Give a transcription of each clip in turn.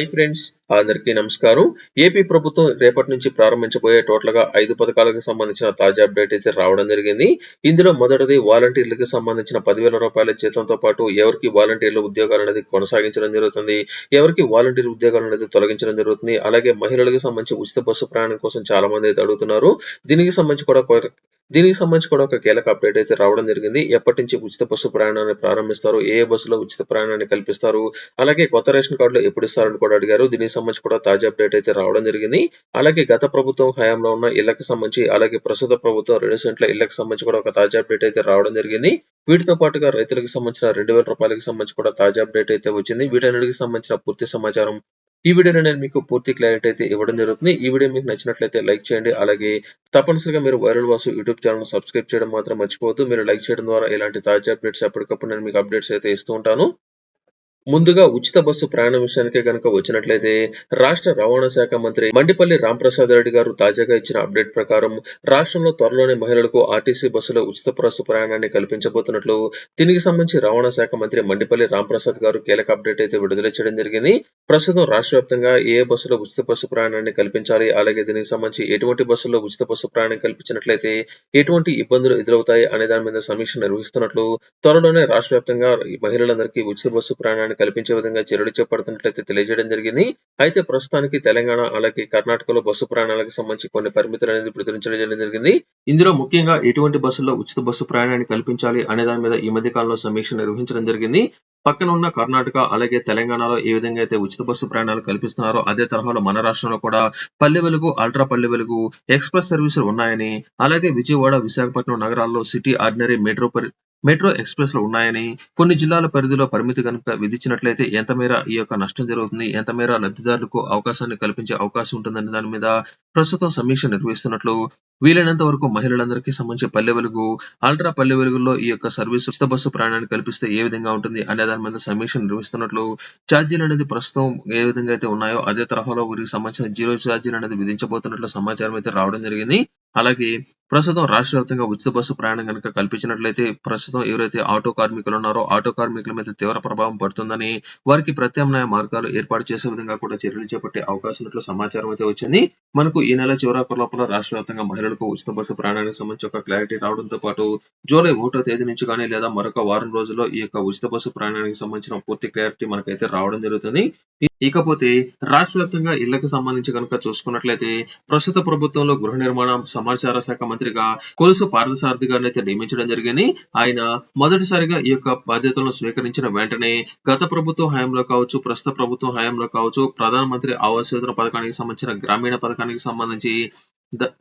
Hi friends అందరికీ నమస్కారం. AP ప్రభుత్వం రేపటి నుంచి ప్రారంభించబోయే టోటల్గా ఐదు పథకాలకు సంబంధించిన తాజా అప్డేట్ అయితే రావడం జరిగింది. ఇందులో మొదటిది వాలంటీర్లకు సంబంధించిన పదివేల రూపాయల జీతంతో పాటు ఎవరికి వాలంటీర్ల ఉద్యోగాలు అనేది కొనసాగించడం జరుగుతుంది ఎవరికి వాలంటీర్ ఉద్యోగాలు అనేది తొలగించడం జరుగుతుంది అలాగే మహిళలకు సంబంధించి ఉచిత బస్సు ప్రయాణం కోసం చాలా మంది అయితే అడుగుతున్నారు. దీనికి సంబంధించి కూడా దీనికి సంబంధించి కూడా ఒక కీలక అప్డేట్ అయితే రావడం జరిగింది. ఎప్పటి నుంచి ఉచిత బస్సు ప్రయాణాన్ని ప్రారంభిస్తారు? ఏ బస్సులో ఉచిత ప్రయాణాన్ని కల్పిస్తారు? అలాగే కొత్త రేషన్ కార్డులు ఎప్పుడు ఇస్తారని కూడా అడిగారు. దీనికి సంబంధించి కూడా తాజా అప్డేట్ అయితే రావడం జరిగింది. అలాగే గత ప్రభుత్వం హయాంలో ఉన్న ఇళ్ళకు సంబంధించి అలాగే ప్రస్తుత ప్రభుత్వం రెండు సెంట్ల ఇళ్ళకు సంబంధించి కూడా ఒక తాజా అప్డేట్ అయితే రావడం జరిగింది. వీటితో పాటుగా రైతులకు సంబంధించిన రెండు వేల రూపాయలకు సంబంధించి కూడా తాజా అప్డేట్ అయితే వచ్చింది. వీటన్నిటికి సంబంధించిన పూర్తి సమాచారం ఈ వీడియోలో నేను మీకు పూర్తి క్లారిటీ అయితే ఇవ్వడం జరుగుతుంది. ఈ వీడియో మీకు నచ్చినట్లయితే లైక్ చేయండి. అలాగే తప్పనిసరిగా మీరు viral Vasu YouTube channel subscribe చేయడం మాత్రం మర్చిపోవద్దు. మీరు లైక్ చేయడం ద్వారా ఇలాంటి తాజా అప్డేట్స్ ఎప్పటికప్పుడు నేను మీకు అప్డేట్స్ అయితే ఇస్తూ ఉంటాను. ముందుగా ఉచిత బస్సు ప్రయాణం విషయానికి కనుక వచ్చినట్లయితే రాష్ట్ర రవాణా శాఖ మంత్రి మండిపల్లి రామ్ప్రసాద్ రెడ్డి గారు తాజాగా ఇచ్చిన అప్డేట్ ప్రకారం రాష్ట్రంలో త్వరలోనే మహిళలకు ఆర్టీసీ బస్సులో ఉచిత బస్సు ప్రయాణాన్ని కల్పించబోతున్నట్లు దీనికి సంబంధించి రవాణా శాఖ మంత్రి మండిపల్లి రామ్ప్రసాద్ గారు కీలక అప్డేట్ అయితే విడుదల చేయడం జరిగింది. ప్రస్తుతం రాష్ట్ర వ్యాప్తంగా ఏ బస్సులో ఉచిత బస్సు ప్రయాణాన్ని కల్పించాలి అలాగే దీనికి సంబంధించి ఎటువంటి బస్సుల్లో ఉచిత బస్సు ప్రయాణం కల్పించినట్లయితే ఎటువంటి ఇబ్బందులు ఎదురవుతాయి అనే దాని మీద సమీక్ష నిర్వహిస్తున్నట్లు త్వరలోనే రాష్ట్ర వ్యాప్తంగా మహిళలందరికీ ఉచిత బస్సు ప్రయాణాన్ని కల్పించే విధంగా చర్యలు చేపడుతున్నట్లయితే తెలియజేయడం జరిగింది. అయితే ప్రస్తుతానికి తెలంగాణ అలాగే కర్ణాటకలో బస్సు ప్రయాణాలకు సంబంధించి కొన్ని పరిమితులు అనేది ప్రతిరించడం జరిగింది. ఇందులో ముఖ్యంగా ఎటువంటి బస్సుల్లో ఉచిత బస్సు ప్రయాణాన్ని కల్పించాలి అనే దాని మీద ఈ మధ్య కాలంలో సమీక్ష నిర్వహించడం జరిగింది. పక్కన ఉన్న కర్ణాటక అలాగే తెలంగాణలో ఏ విధంగా అయితే ఉచిత బస్సు ప్రయాణాలు కల్పిస్తున్నారో అదే తరహాలో మన రాష్ట్రంలో కూడా పల్లె వెలుగు అల్ట్రా పల్లె వెలుగు ఎక్స్ప్రెస్ సర్వీసులు ఉన్నాయని అలాగే విజయవాడ విశాఖపట్నం నగరాల్లో సిటీ ఆర్డినరీ మెట్రో మెట్రో ఎక్స్ప్రెస్లు ఉన్నాయని కొన్ని జిల్లాల పరిధిలో పరిమితి కనుక విధించినట్లయితే ఎంత మేర ఈ యొక్క నష్టం జరుగుతుంది ఎంత మేర లబ్ధిదారులకు అవకాశాన్ని కల్పించే అవకాశం ఉంటుందనే దాని మీద ప్రస్తుతం సమీక్ష నిర్వహిస్తున్నట్లు వీలైనంత వరకు మహిళలందరికీ సంబంధించి పల్లె వెలుగు అల్ట్రా పల్లె వెలుగుల్లో ఈ యొక్క సర్వీస్ ఉచిత బస్సు ప్రయాణాన్ని కల్పిస్తే ఏ విధంగా ఉంటుంది అనే దాని మీద సమీక్ష నిర్వహిస్తున్నట్లు ఛార్జీలు అనేది ప్రస్తుతం ఏ విధంగా అయితే ఉన్నాయో అదే తరహాలో వీరికి సంబంధించిన జీరో ఛార్జీలు అనేది విధించబోతున్నట్లు సమాచారం అయితే రావడం జరిగింది. అలాగే ప్రస్తుతం రాష్ట్ర వ్యాప్తంగా ఉచిత బస్సు ప్రయాణం కనుక కల్పించినట్లయితే ప్రస్తుతం ఎవరైతే ఆటో కార్మికులు ఉన్నారో ఆటో కార్మికుల మీద తీవ్ర ప్రభావం పడుతుందని వారికి ప్రత్యామ్నాయ మార్గాలు ఏర్పాటు చేసే విధంగా కూడా చర్యలు చేపట్టే అవకాశం ఉన్నట్లు సమాచారం అయితే వచ్చింది. మనకు ఈ నెల చివరాకు లోపల రాష్ట్ర వ్యాప్తంగా మహిళలకు ఉచిత బస్సు ప్రయాణానికి సంబంధించి ఒక క్లారిటీ రావడంతో పాటు జూలై ఒకటో తేదీ నుంచి కానీ లేదా మరొక వారం రోజుల్లో ఈ యొక్క ఉచిత బస్సు ప్రయాణానికి సంబంధించిన పూర్తి క్లారిటీ మనకైతే రావడం జరుగుతుంది. ఇకపోతే రాష్ట్ర వ్యాప్తంగా ఇళ్ళకు సంబంధించి కనుక చూసుకున్నట్లయితే ప్రస్తుత ప్రభుత్వంలో గృహ నిర్మాణ సమాచార శాఖ మంత్రిగా కొలుసు పార్థసారథి గారిని అయితే నియమించడం జరిగింది. ఆయన మొదటిసారిగా ఈ యొక్క బాధ్యతలను స్వీకరించిన వెంటనే గత ప్రభుత్వం హయాంలో కావచ్చు ప్రస్తుత ప్రభుత్వం హయాంలో కావచ్చు ప్రధానమంత్రి ఆవాస్ యోజన పథకానికి సంబంధించిన గ్రామీణ పథకానికి సంబంధించి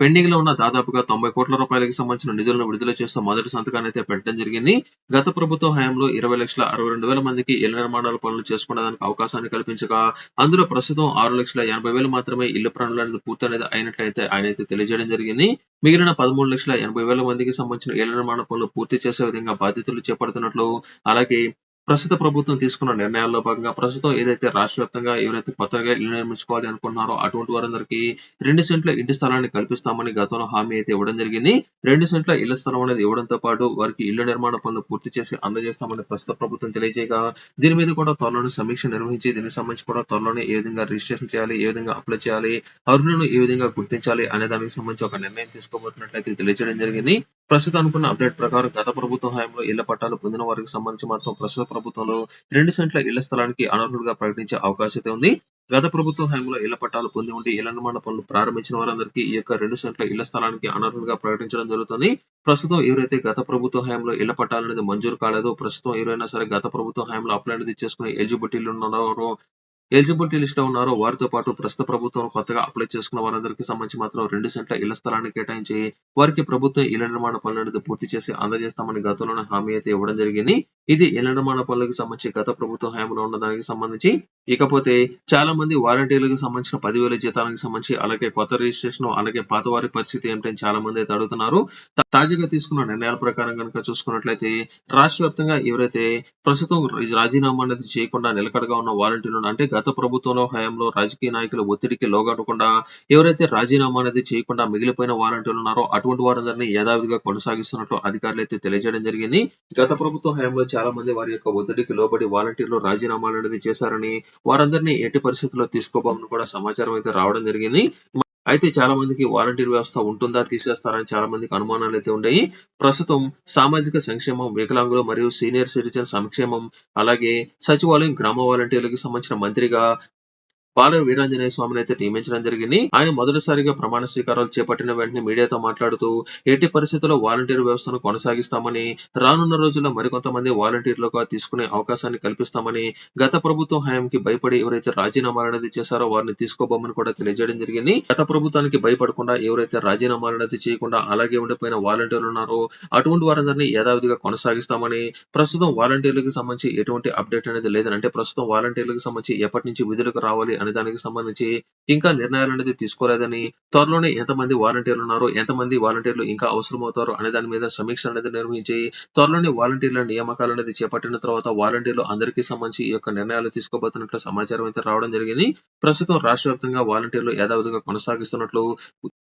పెండింగ్లో ఉన్న దాదాపుగా తొంభై కోట్ల రూపాయలకు సంబంధించిన నిధులను విడుదల చేస్తూ మొదటి సంతకాన్ని అయితే పెట్టడం జరిగింది. గత ప్రభుత్వ హయాంలో ఇరవై లక్షల అరవై రెండు వేల మందికి ఇళ్ళ నిర్మాణాల పనులు చేసుకునేదానికి అవకాశాన్ని కల్పించగా అందులో ప్రస్తుతం ఆరు లక్షల ఎనభై వేలు మాత్రమే ఇళ్ళ పనులు అనేది పూర్తి అనేది అయినట్లయితే ఆయన అయితే తెలియజేయడం జరిగింది. మిగిలిన పదమూడు లక్షల ఎనభై వేల మందికి సంబంధించిన ఇళ్ళ నిర్మాణ పనులు పూర్తి చేసే విధంగా బాధ్యతలు చేపడుతున్నట్లు అలాగే ప్రస్తుత ప్రభుత్వం తీసుకున్న నిర్ణయాల్లో భాగంగా ప్రస్తుతం ఏదైతే రాష్ట్ర వ్యాప్తంగా ఎవరైతే కొత్తగా ఇల్లు నిర్మించుకోవాలి అనుకుంటున్నారో అటువంటి వారందరికీ రెండు సెంట్ల ఇంటి స్థలాన్ని కల్పిస్తామని గతంలో హామీ అయితే ఇవ్వడం జరిగింది. రెండు సెంట్ల ఇళ్ళ స్థలం అనేది ఇవ్వడంతో పాటు వారికి ఇళ్ళ నిర్మాణ పనులు పూర్తి చేసి అందజేస్తామని ప్రస్తుత ప్రభుత్వం తెలియజేయగా దీని మీద కూడా త్వరలోనే సమీక్ష నిర్వహించి దీనికి సంబంధించి కూడా త్వరలోనే ఏ విధంగా రిజిస్ట్రేషన్ చేయాలి ఏ విధంగా అప్లై చేయాలి అర్హులను ఏ విధంగా గుర్తించాలి అనే దానికి సంబంధించి ఒక నిర్ణయం తీసుకోబోతున్నట్లయితే తెలియజేయడం జరిగింది. ప్రస్తుతం అనుకున్న అప్డేట్ ప్రకారం గత ప్రభుత్వ హయాంలో ఇళ్ళ పట్టాలు పొందిన వారికి సంబంధించి మాత్రం ప్రస్తుత ప్రభుత్వంలో రెండు సెంట్ల ఇళ్ళ స్థలానికి అనర్హులుగా ప్రకటించే అవకాశం అయితే ఉంది. గత ప్రభుత్వ హయాంలో ఇళ్ళ పట్టాలు పొంది ఉండి ఇళ్ళ నిర్మాణ పనులు ప్రారంభించిన వారందరికీ ఈ యొక్క రెండు సెంట్ల ఇళ్ళ స్థలానికి అనర్హులుగా ప్రకటించడం జరుగుతుంది. ప్రస్తుతం ఎవరైతే గత ప్రభుత్వ హయాంలో ఇళ్ళ పట్టాలు అనేది మంజూరు కాలేదో ప్రస్తుతం ఎవరైనా సరే గత ప్రభుత్వ హయాంలో అప్లై అనేది చేసుకుని ఎలిజిబిలిటీలు ఉన్నారో ఎలిజిబిలిటీ లిస్ట్లో ఉన్నారో వారితో పాటు ప్రస్తుత ప్రభుత్వం కొత్తగా అప్లై చేసుకున్న వారందరికీ సంబంధించి మాత్రం రెండు సెంట్ల ఇళ్ళ స్థలాన్ని కేటాయించి వారికి ప్రభుత్వం ఇళ్ళ నిర్మాణ పనులు పూర్తి చేసి అందజేస్తామని గతంలోనే హామీ అయితే ఇవ్వడం జరిగింది. ఇది ఇళ్ళ నిర్మాణ పనులకు సంబంధించి గత ప్రభుత్వ హయాంలో ఉన్న దానికి సంబంధించి ఇకపోతే చాలా మంది వాలంటీర్లకు సంబంధించిన పదివేల జీతాలకు సంబంధించి అలాగే కొత్త రిజిస్ట్రేషన్ అలాగే పాత వారి పరిస్థితి ఏమిటని చాలా మంది అయితే అడుగుతున్నారు. తాజాగా తీసుకున్న నిర్ణయాల ప్రకారం కనుక చూసుకున్నట్లయితే రాష్ట్ర వ్యాప్తంగా ఎవరైతే ప్రస్తుతం రాజీనామా అనేది చేయకుండా నిలకడగా ఉన్న వాలంటీర్లు అంటే గత ప్రభుత్వంలో హయాంలో రాజకీయ నాయకుల ఒత్తిడికి లోగడకుండా ఎవరైతే రాజీనామా అనేది చేయకుండా మిగిలిపోయిన వాలంటీర్లు ఉన్నారో అటువంటి వారందరినీ యథావిధిగా కొనసాగిస్తున్నట్లు అధికారులు అయితే తెలియజేయడం జరిగింది. గత ప్రభుత్వ హయాంలో చాలా మంది వారి యొక్క ఒత్తిడికి లోబడి వాలంటీర్లు రాజీనామాలు అనేది చేశారని వారందరినీ ఎట్టి పరిస్థితుల్లో తీసుకోబోమని కూడా సమాచారం అయితే రావడం జరిగింది. అయితే చాలా మందికి వాలంటీర్ వ్యవస్థ ఉంటుందా తీసేస్తారని చాలా మందికి అనుమానాలు అయితే ఉన్నాయి ప్రస్తుతం సామాజిక సంక్షేమం వికలాంగులు మరియు సీనియర్ సిటిజన్ సంక్షేమం అలాగే సచివాలయం గ్రామ వాలంటీర్లకు సంబంధించిన మంత్రిగా పాలూరు వీరాంజనేయ స్వామిని అయితే నియమించడం జరిగింది. ఆయన మొదటిసారిగా ప్రమాణ స్వీకారాలు చేపట్టిన వెంటనే మీడియాతో మాట్లాడుతూ ఎట్టి పరిస్థితుల్లో వాలంటీర్ వ్యవస్థను కొనసాగిస్తామని రానున్న రోజుల్లో మరికొంతమంది వాలంటీర్లుగా తీసుకునే అవకాశాన్ని కల్పిస్తామని గత ప్రభుత్వం హయాంకి భయపడి ఎవరైతే రాజీనామాలు అనేది చేశారో వారిని తీసుకోబోమని కూడా తెలియజేయడం జరిగింది. గత ప్రభుత్వానికి భయపడకుండా ఎవరైతే రాజీనామాలు అనేది చేయకుండా అలాగే ఉండిపోయిన వాలంటీర్లు ఉన్నారో అటువంటి వారందరినీ యథావిధిగా కొనసాగిస్తామని ప్రస్తుతం వాలంటీర్లకు సంబంధించి ఎటువంటి అప్డేట్ అనేది లేదని అంటే ప్రస్తుతం వాలంటీర్లకు సంబంధించి ఎప్పటి నుంచి విధులకు రావాలి అనే దానికి సంబంధించి ఇంకా నిర్ణయాలు అనేది తీసుకోలేదని త్వరలోనే ఎంతమంది వాలంటీర్లు ఉన్నారో ఎంతమంది వాలంటీర్లు ఇంకా అవసరం అవుతారో అనే దాని మీద సమీక్ష అనేది నిర్వహించి త్వరలోనే వాలంటీర్ల నియామకాలు అనేది చేపట్టిన తర్వాత వాలంటీర్లు అందరికీ సంబంధించి ఈ యొక్క నిర్ణయాలు తీసుకోబోతున్నట్లు సమాచారం అయితే రావడం జరిగింది. ప్రస్తుతం రాష్ట్ర వ్యాప్తంగా వాలంటీర్లు యథావిధిగా కొనసాగిస్తున్నట్లు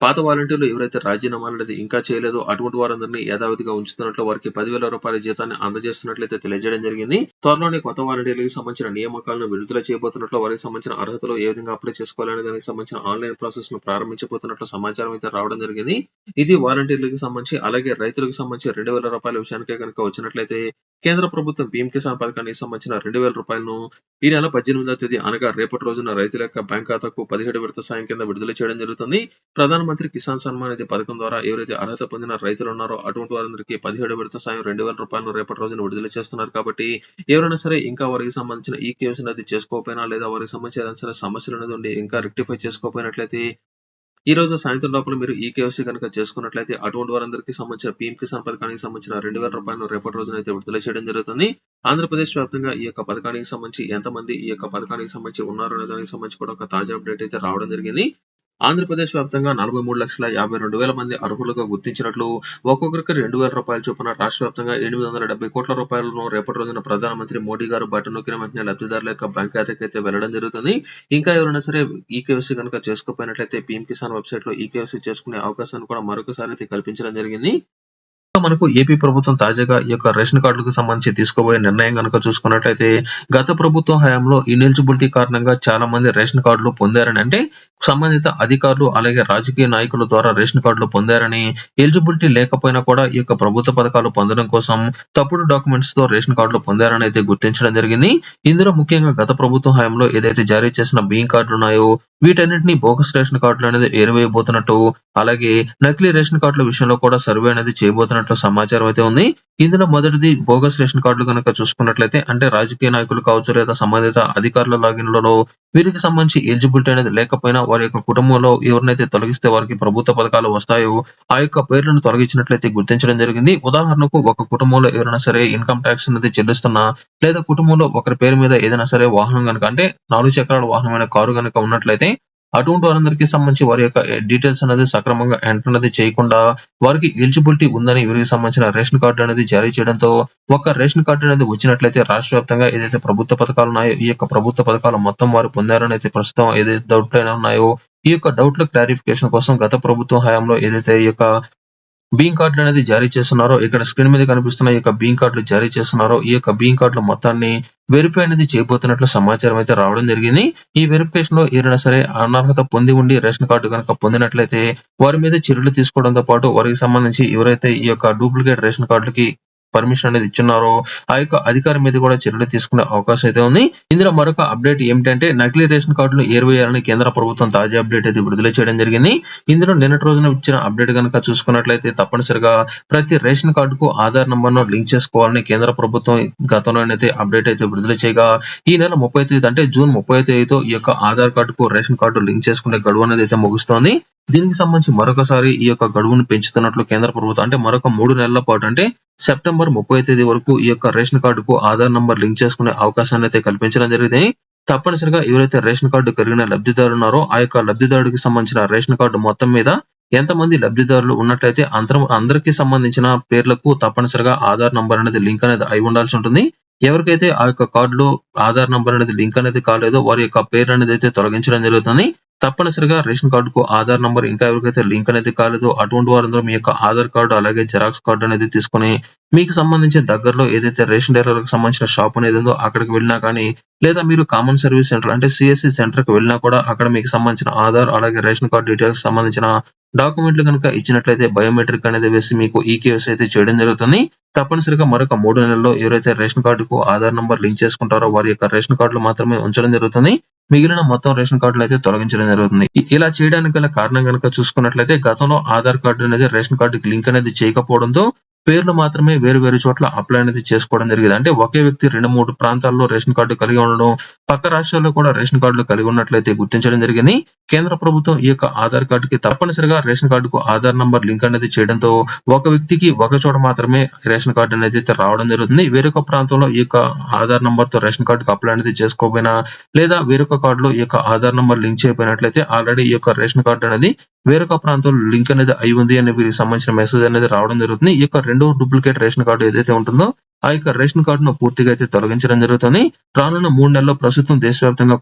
పాత వాలంటీర్లు ఎవరైతే రాజీనామాలు అనేది ఇంకా చేయలేదో అటువంటి వారందరినీ యథావిధిగా ఉంచుతున్నట్లు వారికి పదివేల రూపాయల జీతాన్ని అందజేస్తున్నట్లయితే తెలియజేయడం జరిగింది. త్వరలోనే కొత్త వాలంటీర్లకు సంబంధించిన నియామకాలను విడుదల చేయబోతున్నట్లు వారికి సంబంధించిన అర్హతలు ఏ విధంగా అప్లై చేసుకోవాలనే దానికి సంబంధించిన ఆన్లైన్ ప్రాసెస్ను ప్రారంభించబోతున్నట్లు సమాచారం అయితే రావడం జరిగింది. ఇది వాలంటీర్లకు సంబంధించి అలాగే రైతులకు సంబంధించి రెండు వేల రూపాయల విషయానికే కనుక వచ్చినట్లయితే కేంద్ర ప్రభుత్వం పీఎం కిసాన్ పథకానికి సంబంధించిన రెండు వేల రూపాయలను ఈ నెల పద్దెనిమిదవ తేదీ అనగా రేపటి రోజున రైతుల యొక్క బ్యాంక్ ఖాతాకు పదిహేడు విడత సాయం కింద విడుదల చేయడం జరుగుతుంది. ప్రధానమంత్రి కిసాన్ సన్మాన్ నిధి పథకం ద్వారా ఎవరైతే అర్హత పొందిన రైతులు ఉన్నారో అటువంటి వారందరికీ పదిహేడు విడత సాయం రెండు వేల రూపాయలను రేపటి రోజున విడుదల చేస్తున్నారు. కాబట్టి ఎవరైనా సరే ఇంకా వారికి సంబంధించిన ఈ కేసు అనేది చేసుకోకపోయినా లేదా వారికి సంబంధించిన ఏదైనా సరే సమస్యలు అనేది ఉండి ఇంకా రెక్టిఫై చేసుకోకపోయినట్లయితే ఈ రోజు సాయంత్రం లోపల మీరు ఈ కేవైసీ కనుక చేసుకున్నట్లయితే అటువంటి వారందరికీ సంబంధించిన పీఎం కిసాన్ పథకానికి సంబంధించిన రెండు వేల రూపాయలను రేపటి రోజున అయితే విడుదల చేయడం జరుగుతుంది. ఆంధ్రప్రదేశ్ వ్యాప్తంగా ఈ యొక్క పథకానికి సంబంధించి ఎంతమంది ఈ యొక్క పథకానికి సంబంధించి ఉన్నారు అనే దానికి సంబంధించి కూడా ఒక తాజా అప్డేట్ అయితే రావడం జరిగింది. ఆంధ్రప్రదేశ్ వ్యాప్తంగా నలభై మూడు లక్షల యాభై రెండు వేల మంది అర్హులుగా గుర్తించినట్లు ఒక్కొక్కరికి రెండు వేల రూపాయల చొప్పున రాష్ట్ర వ్యాప్తంగా ఎనిమిది వందల డెబ్బై కోట్ల రూపాయలను రేపటి రోజున ప్రధానమంత్రి మోడీ గారు బటన్ నొక్కిన వెంటనే లబ్ధిదారుల యొక్క బ్యాంక్ ఖాతాకి అయితే వెళ్ళడం జరుగుతుంది. ఇంకా ఎవరైనా సరే ఈ కేవైసీ కనుక చేసుకోపోయినట్లయితే పీఎం కిసాన్ వెబ్సైట్లో ఈ కేవైసీ చేసుకునే అవకాశాన్ని కూడా మరొకసారి అయితే కల్పించడం జరిగింది. మనకు ఏపీ ప్రభుత్వం తాజాగా ఈ యొక్క రేషన్ కార్డులకు సంబంధించి తీసుకోబోయే నిర్ణయం కనుక చూసుకున్నట్లయితే గత ప్రభుత్వం హయాంలో ఇనెలిజిబిలిటీ కారణంగా చాలా మంది రేషన్ కార్డులు పొందారని అంటే సంబంధిత అధికారులు అలాగే రాజకీయ నాయకుల ద్వారా రేషన్ కార్డులు పొందారని ఎలిజిబిలిటీ లేకపోయినా కూడా ఈ యొక్క ప్రభుత్వ పథకాలు పొందడం కోసం తప్పుడు డాక్యుమెంట్స్తో రేషన్ కార్డులు పొందారని అయితే గుర్తించడం జరిగింది. ఇందులో ముఖ్యంగా గత ప్రభుత్వం హయాంలో ఏదైతే జారీ చేసిన బియ్యం కార్డులు ఉన్నాయో వీటన్నిటిని బోగస్ రేషన్ కార్డులు అనేది ఏరివేయబోతున్నట్టు అలాగే నకిలీ రేషన్ కార్డుల విషయంలో కూడా సర్వే అనేది చేయబోతున్నట్టు చేయబోతున్నట్లు సమాచారం అయితే ఉంది. ఇందులో మొదటిది బోగస్ రేషన్ కార్డులు కనుక చూసుకున్నట్లయితే అంటే రాజకీయ నాయకులు కావచ్చు లేదా సంబంధిత అధికారుల లాగిన్లలో వీరికి సంబంధించి ఎలిజిబిలిటీ అనేది లేకపోయినా వారి యొక్క కుటుంబంలో ఎవరినైతే తొలగిస్తే వారికి ప్రభుత్వ పథకాలు వస్తాయో ఆ యొక్క పేర్లను తొలగించినట్లయితే గుర్తించడం జరిగింది. ఉదాహరణకు ఒక కుటుంబంలో ఎవరైనా సరే ఇన్కమ్ ట్యాక్స్ అనేది చెల్లిస్తున్నా లేదా కుటుంబంలో ఒకరి పేరు మీద ఏదైనా సరే వాహనం కనుక అంటే నాలుగు చక్రాల వాహనమైన కారు కనుక ఉన్నట్లయితే అటువంటి వారందరికీ సంబంధించి వారి యొక్క డీటెయిల్స్ అనేది సక్రమంగా ఎంటర్ అనేది చేయకుండా వారికి ఎలిజిబిలిటీ ఉందని వీరికి సంబంధించిన రేషన్ కార్డు అనేది జారీ చేయడంతో ఒక రేషన్ కార్డు అనేది వచ్చినట్లయితే రాష్ట్ర వ్యాప్తంగా ఏదైతే ప్రభుత్వ పథకాలు ఉన్నాయో ఈ యొక్క ప్రభుత్వ పథకాలు మొత్తం వారు పొందారని అయితే ప్రస్తుతం ఏదైతే డౌట్లు అయినా ఉన్నాయో ఈ యొక్క డౌట్ల క్లారిఫికేషన్ కోసం గత ప్రభుత్వం హయాంలో ఏదైతే ఈ యొక్క బీం కార్డులు అనేది జారీ చేస్తున్నారో ఇక్కడ స్క్రీన్ మీద కనిపిస్తున్న ఈ యొక్క బీం కార్డులు జారీ చేస్తున్నారో ఈ యొక్క బీం కార్డుల మొత్తాన్ని వెరిఫై అనేది చేయబోతున్నట్లు సమాచారం అయితే రావడం జరిగింది. ఈ వెరిఫికేషన్లో ఏదైనా సరే అనర్హత పొంది ఉండి రేషన్ కార్డు కనుక పొందినట్లయితే వారి మీద చర్యలు తీసుకోవడంతో పాటు వారికి సంబంధించి ఎవరైతే ఈ యొక్క డూప్లికేట్ రేషన్ కార్డులకి పర్మిషన్ అనేది ఇచ్చున్నారో ఆ యొక్క అధికారి మీద కూడా చర్యలు తీసుకునే అవకాశం అయితే ఉంది. ఇందులో మరొక అప్డేట్ ఏమిటంటే నకిలీ రేషన్ కార్డులు ఏర్వేయాలని కేంద్ర ప్రభుత్వం తాజా అప్డేట్ అయితే విడుదల చేయడం జరిగింది. ఇందులో నిన్నటి రోజున ఇచ్చిన అప్డేట్ కనుక చూసుకున్నట్లయితే తప్పనిసరిగా ప్రతి రేషన్ కార్డుకు ఆధార్ నంబర్ను లింక్ చేసుకోవాలని కేంద్ర ప్రభుత్వం గతంలోనైతే అప్డేట్ అయితే విడుదల చేయగా ఈ నెల ముప్పై తేదీ అంటే జూన్ ముప్పై తేదీతో ఈ యొక్క ఆధార్ కార్డుకు రేషన్ కార్డు లింక్ చేసుకునే గడువు అనేది అయితే ముగుస్తోంది. దీనికి సంబంధించి మరొకసారి ఈ యొక్క గడువును పెంచుతున్నట్లు కేంద్ర ప్రభుత్వం అంటే మరొక మూడు నెలల పాటు అంటే సెప్టెంబర్ ముప్పై తేదీ వరకు ఈ యొక్క రేషన్ కార్డుకు ఆధార్ నంబర్ లింక్ చేసుకునే అవకాశాన్ని అయితే కల్పించడం జరిగింది. తప్పనిసరిగా ఎవరైతే రేషన్ కార్డు కలిగిన లబ్ధిదారులు ఉన్నారో ఆ యొక్క లబ్ధిదారుడికి సంబంధించిన రేషన్ కార్డు మొత్తం మీద ఎంతమంది లబ్ధిదారులు ఉన్నట్లయితే అందరం అందరికీ సంబంధించిన పేర్లకు తప్పనిసరిగా ఆధార్ నంబర్ అనేది లింక్ అనేది అయి ఉండాల్సి ఉంటుంది. ఎవరికైతే ఆ యొక్క కార్డులో ఆధార్ నంబర్ అనేది లింక్ అనేది కాలేదో వారి యొక్క పేరు అనేది అయితే తొలగించడం జరుగుతుంది. తప్పనిసరిగా రేషన్ కార్డుకు ఆధార్ నంబర్ ఇంకా ఎవరికైతే లింక్ అనేది కాలేదో అటువంటి వారందరూ మీ యొక్క ఆధార్ కార్డు అలాగే జెరాక్స్ కార్డు అనేది తీసుకొని మీకు సంబంధించిన దగ్గరలో ఏదైతే రేషన్ డీలర్లకు సంబంధించిన షాప్ అనేది ఉందో అక్కడికి వెళ్ళినా కానీ లేదా మీరు కామన్ సర్వీస్ సెంటర్ అంటే సిఎస్సి సెంటర్కి వెళ్ళినా కూడా అక్కడ మీకు సంబంధించిన ఆధార్ అలాగే రేషన్ కార్డు డీటెయిల్స్ సంబంధించిన డాక్యుమెంట్లు కనుక ఇచ్చినట్లయితే బయోమెట్రిక్ అనేది వేసి మీకు ఈ అయితే చేయడం జరుగుతుంది. తప్పనిసరిగా మరొక మూడు నెలల్లో ఎవరైతే రేషన్ కార్డుకు ఆధార్ నంబర్ లింక్ చేసుకుంటారో వారి యొక్క రేషన్ కార్డులు మాత్రమే ఉంచడం జరుగుతుంది. మిగిలిన మొత్తం రేషన్ కార్డులు అయితే తొలగించడం జరుగుతుంది. ఇలా చేయడానికి గల కారణం కనుక చూసుకున్నట్లయితే గతంలో ఆధార్ కార్డు అనేది రేషన్ కార్డుకి లింక్ అనేది చేయకపోవడంతో పేర్లు మాత్రమే వేరు వేరు చోట్ల అప్లై అనేది చేసుకోవడం జరిగింది. అంటే ఒకే వ్యక్తి రెండు మూడు ప్రాంతాల్లో రేషన్ కార్డు కలిగి ఉండడం పక్క రాష్ట్రాల్లో కూడా రేషన్ కార్డులు కలిగి ఉన్నట్లయితే గుర్తించడం జరిగింది. కేంద్ర ప్రభుత్వం ఈ యొక్క ఆధార్ కార్డుకి తప్పనిసరిగా రేషన్ కార్డుకు ఆధార్ నంబర్ లింక్ అనేది చేయడంతో ఒక వ్యక్తికి ఒక చోట మాత్రమే రేషన్ కార్డు అనేది అయితే రావడం జరుగుతుంది. వేరొక ప్రాంతంలో ఈ యొక్క ఆధార్ నంబర్తో రేషన్ కార్డుకి అప్లై అనేది చేసుకోకపోయినా లేదా వేరొక కార్డులో ఈ యొక్క ఆధార్ నంబర్ లింక్ చేయకపోయినట్లయితే ఆల్రెడీ ఈ యొక్క రేషన్ కార్డు అనేది వేరొక ప్రాంతంలో లింక్ అనేది అయి ఉంది అనే వీరికి సంబంధించిన మెసేజ్ అనేది రావడం జరుగుతుంది. ఈ యొక్క రెండో డూప్లికేట్ రేషన్ కార్డు ఏదైతే ఉంటుందో ఆ యొక్క రేషన్ కార్డును పూర్తిగా అయితే తొలగించడం జరుగుతుంది. రానున్న మూడు నెలల్లో ప్రస్తుతం దేశవ్యాప్తంగా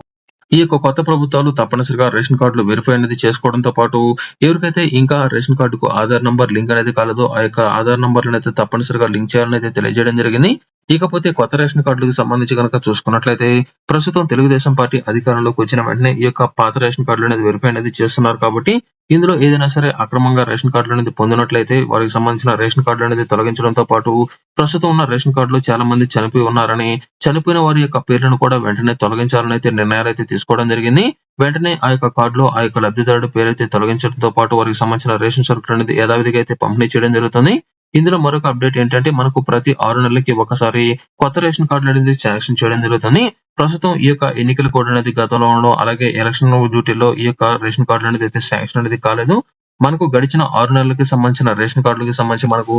ఈ యొక్క కొత్త ప్రభుత్వాలు తప్పనిసరిగా రేషన్ కార్డులు వెరిఫై అనేది చేసుకోవడంతో పాటు ఎవరికైతే ఇంకా రేషన్ కార్డుకు ఆధార్ నంబర్ లింక్ అనేది కాలేదో ఆ యొక్క ఆధార్ నంబర్లను అయితే తప్పనిసరిగా లింక్ చేయాలని అయితే తెలియజేయడం జరిగింది. ఇకపోతే కొత్త రేషన్ కార్డులకు సంబంధించి కనుక చూసుకున్నట్లయితే ప్రస్తుతం తెలుగుదేశం పార్టీ అధికారంలోకి వచ్చిన వెంటనే ఈ యొక్క పాత రేషన్ కార్డులు అనేది వెరిఫై అనేది చేస్తున్నారు కాబట్టి ఇందులో ఏదైనా సరే అక్రమంగా రేషన్ కార్డులు అనేది పొందినట్లయితే వారికి సంబంధించిన రేషన్ కార్డులు అనేది తొలగించడంతో పాటు ప్రస్తుతం ఉన్న రేషన్ కార్డులో చాలా మంది చనిపోయి ఉన్నారని చనిపోయిన వారి యొక్క పేర్లను కూడా వెంటనే తొలగించాలని అయితే నిర్ణయాలు అయితే తీసుకోవడం జరిగింది. వెంటనే ఆ యొక్క కార్డులో ఆ యొక్క లబ్ధిదారుడు పేరైతే తొలగించడంతో పాటు వారికి సంబంధించిన రేషన్ సరుకులు అనేది యథావిధిగా అయితే పంపిణీ చేయడం జరుగుతుంది. ఇందులో మరొక అప్డేట్ ఏంటంటే మనకు ప్రతి ఆరు నెలలకి ఒకసారి కొత్త రేషన్ కార్డులు అనేది శాంక్షన్ చేయడం జరుగుతుంది. ప్రస్తుతం ఈ యొక్క ఎన్నికల కోడ్ అనేది గతంలో ఉండడం అలాగే ఎలక్షన్ డ్యూటీలో ఈ యొక్క రేషన్ కార్డులు అనేది అయితే శాంక్షన్ అనేది కాలేదు. మనకు గడిచిన ఆరు నెలలకి సంబంధించిన రేషన్ కార్డులకి సంబంధించి మనకు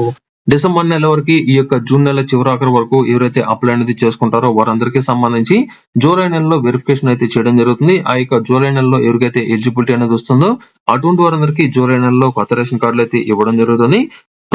డిసెంబర్ నెల వరకు ఈ యొక్క జూన్ నెల చివరాఖరు వరకు ఎవరైతే అప్లై అనేది చేసుకుంటారో వారందరికీ సంబంధించి జూలై నెలలో వెరిఫికేషన్ అయితే చేయడం జరుగుతుంది. ఆ యొక్క జూలై నెలలో ఎవరికైతే ఎలిజిబిలిటీ అనేది వస్తుందో అటువంటి వారందరికీ జూలై నెలలో కొత్త రేషన్ కార్డులు అయితే ఇవ్వడం జరుగుతుంది.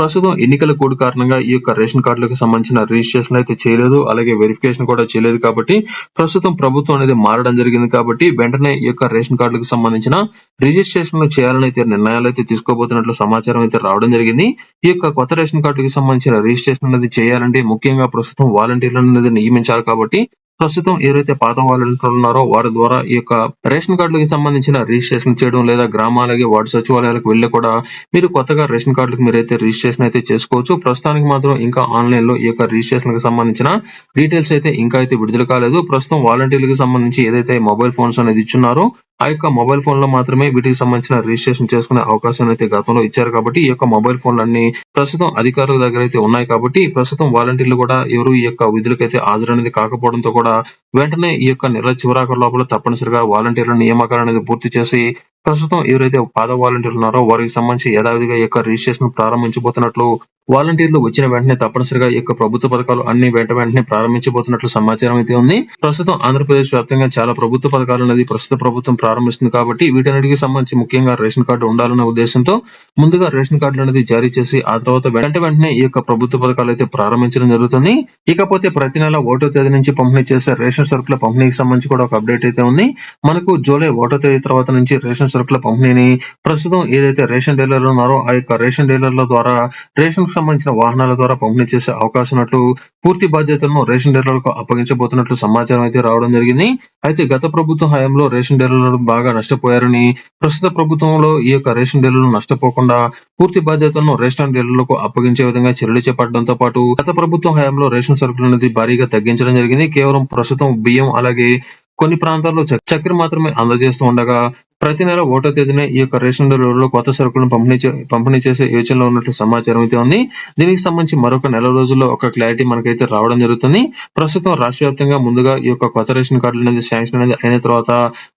ప్రస్తుతం ఎన్నికల కోడ్ కారణంగా ఈ యొక్క రేషన్ కార్డులకు సంబంధించిన రిజిస్ట్రేషన్ అయితే చేయలేదు అలాగే వెరిఫికేషన్ కూడా చేయలేదు కాబట్టి ప్రస్తుతం ప్రభుత్వం అనేది మారడం జరిగింది కాబట్టి వెంటనే ఈ యొక్క రేషన్ కార్డులకు సంబంధించిన రిజిస్ట్రేషన్ చేయాలని అయితే నిర్ణయాలు అయితే తీసుకోబోతున్నట్లు సమాచారం అయితే రావడం జరిగింది. ఈ యొక్క కొత్త రేషన్ కార్డుకి సంబంధించిన రిజిస్ట్రేషన్ అనేది చేయాలంటే ముఖ్యంగా ప్రస్తుతం వాలంటీర్లను అనేది నియమించాలి కాబట్టి ప్రస్తుతం ఎవరైతే పాత వాలంటీర్లు ఉన్నారో వారి ద్వారా ఈ యొక్క రేషన్ కార్డులకు సంబంధించిన రిజిస్ట్రేషన్ చేయడం లేదా గ్రామాలకి వార్డు సచివాలయాలకు వెళ్ళి కూడా మీరు కొత్తగా రేషన్ కార్డులకు మీరైతే రిజిస్ట్రేషన్ అయితే చేసుకోవచ్చు. ప్రస్తుతానికి మాత్రం ఇంకా ఆన్లైన్లో ఈ యొక్క రిజిస్ట్రేషన్కి సంబంధించిన డీటెయిల్స్ అయితే ఇంకా అయితే విడుదల కాలేదు. ప్రస్తుతం వాలంటీర్లకు సంబంధించి ఏదైతే మొబైల్ ఫోన్స్ అనేది ఇచ్చున్నారో ఆ యొక్క మొబైల్ ఫోన్లో మాత్రమే వీటికి సంబంధించిన రిజిస్ట్రేషన్ చేసుకునే అవకాశం అయితే గతంలో ఇచ్చారు కాబట్టి ఈ యొక్క మొబైల్ ఫోన్లన్నీ ప్రస్తుతం అధికారుల దగ్గర అయితే ఉన్నాయి కాబట్టి ప్రస్తుతం వాలంటీర్లు కూడా ఎవరు ఈ యొక్క విధులకైతే హాజరనేది కాకపోవడంతో కూడా వెంటనే ఈ యొక్క నెల చివరాఖరు లోపల తప్పనిసరిగా వాలంటీర్ల నియామకాలు అనేది పూర్తి చేసి ప్రస్తుతం ఎవరైతే పాత వాలంటీర్లు ఉన్నారో వారికి సంబంధించి యథావిధిగా ఈ యొక్క రిజిస్ట్రేషన్ ప్రారంభించబోతున్నట్లు వాలంటీర్లు వచ్చిన వెంటనే తప్పనిసరిగా ఈ యొక్క ప్రభుత్వ పథకాలు అన్ని వెంట వెంటనే ప్రారంభించబోతున్నట్లు సమాచారం అయితే ఉంది. ప్రస్తుతం ఆంధ్రప్రదేశ్ వ్యాప్తంగా చాలా ప్రభుత్వ పథకాలు అనేది ప్రస్తుత ప్రభుత్వం ప్రారంభిస్తుంది కాబట్టి వీటన్నిటికి సంబంధించి ముఖ్యంగా రేషన్ కార్డు ఉండాలనే ఉద్దేశంతో ముందుగా రేషన్ కార్డులు అనేది జారీ చేసి ఆ తర్వాత వెంట వెంటనే ఈ యొక్క ప్రభుత్వ పథకాలు అయితే ప్రారంభించడం జరుగుతుంది. ఇకపోతే ప్రతి నెల ఓటో తేదీ నుంచి పంపిణీ చేసే రేషన్ సరుకుల పంపిణీకి సంబంధించి కూడా ఒక అప్డేట్ అయితే ఉంది. మనకు జూలై ఒకటో తేదీ తర్వాత నుంచి రేషన్ సరుకుల పంపిణీని ప్రస్తుతం ఏదైతే రేషన్ డీలర్లు ఉన్నారో ఆ యొక్క రేషన్ డీలర్ల ద్వారా రేషన్కు సంబంధించిన వాహనాల ద్వారా పంపిణీ చేసే అవకాశం ఉన్నట్లు పూర్తి బాధ్యతలను రేషన్ డీలర్లకు అప్పగించబోతున్నట్లు సమాచారం అయితే రావడం జరిగింది. అయితే గత ప్రభుత్వం హయాంలో రేషన్ డీలర్లు బాగా నష్టపోయారని ప్రస్తుత ప్రభుత్వంలో ఈ యొక్క రేషన్ డీలర్లు నష్టపోకుండా పూర్తి బాధ్యతలను రేషన్ డీలర్లకు అప్పగించే విధంగా చర్యలు చేపట్టడంతో పాటు గత ప్రభుత్వం హయాంలో రేషన్ సరుకులు అనేది భారీగా తగ్గించడం జరిగింది. కేవలం ప్రస్తుతం బియ్యం అలాగే కొన్ని ప్రాంతాల్లో చక్కెర మాత్రమే అందజేస్తూ ఉండగా ప్రతి నెల ఒకటో తేదీన ఈ యొక్క రేషన్ డీలర్లు కొత్త సరుకులను పంపిణీ పంపిణీ చేసే యోచనలో ఉన్నట్లు సమాచారం అయితే ఉంది. దీనికి సంబంధించి మరొక నెల రోజుల్లో ఒక క్లారిటీ మనకైతే రావడం జరుగుతుంది. ప్రస్తుతం రాష్ట్ర వ్యాప్తంగా ముందుగా ఈ యొక్క కొత్త రేషన్ కార్డులు అనేది శాంక్షన్ అనేది అయిన తర్వాత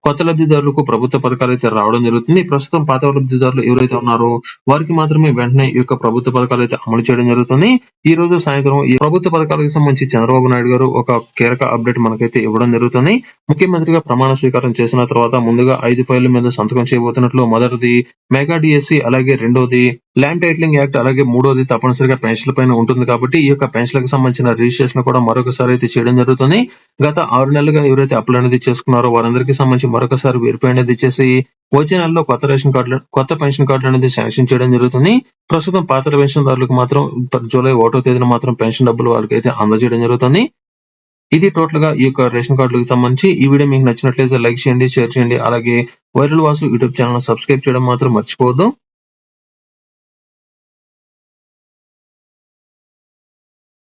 కొత్త లబ్ధిదారులకు ప్రభుత్వ పథకాలు అయితే రావడం జరుగుతుంది. ప్రస్తుతం పాత లబ్ధిదారులు ఎవరైతే ఉన్నారో వారికి మాత్రమే వెంటనే ఈ యొక్క ప్రభుత్వ పథకాలు అయితే అమలు చేయడం జరుగుతుంది. ఈ రోజు సాయంత్రం ఈ ప్రభుత్వ పథకాలకు సంబంధించి చంద్రబాబు నాయుడు గారు ఒక కీలక అప్డేట్ మనకైతే ఇవ్వడం జరుగుతుంది. ముఖ్యమంత్రిగా ప్రమాణ స్వీకారం చేసిన తర్వాత ముందుగా ఐదు ఫైళ్ళ మీద సంతకం చేయబోతున్నట్లు మొదటిది మెగా డిఎస్సి అలాగే రెండోది ల్యాండ్ టైటిలింగ్ యాక్ట్ అలాగే మూడోది తప్పనిసరిగా పెన్షన్ల పైన ఉంటుంది కాబట్టి ఈ యొక్క పెన్షన్లకు సంబంధించిన రిజిస్ట్రేషన్ కూడా మరొకసారి అయితే చేయడం జరుగుతుంది. గత ఆరు నెలలుగా ఎవరైతే అప్లై అనేది చేసుకున్నారో వారందరికీ సంబంధించి మరొకసారి వెరిఫై అనేది చేసి వచ్చే నెలలో కొత్త రేషన్ కార్డులు కొత్త పెన్షన్ కార్డులు అనేది శాంక్షన్ చేయడం జరుగుతుంది. ప్రస్తుతం పాత పెన్షన్దారులకు మాత్రం జూలై ఒకటో తేదీన మాత్రం పెన్షన్ డబ్బులు వారికి అయితే అందజేయడం జరుగుతుంది. ఇది టోటల్గా ఈ యొక్క రేషన్ కార్డులకు సంబంధించి. ఈ వీడియో మీకు నచ్చినట్లయితే లైక్ చేయండి షేర్ చేయండి అలాగే viral Vasu YouTube channel subscribe చేయడం మాత్రం మర్చిపోవద్దు.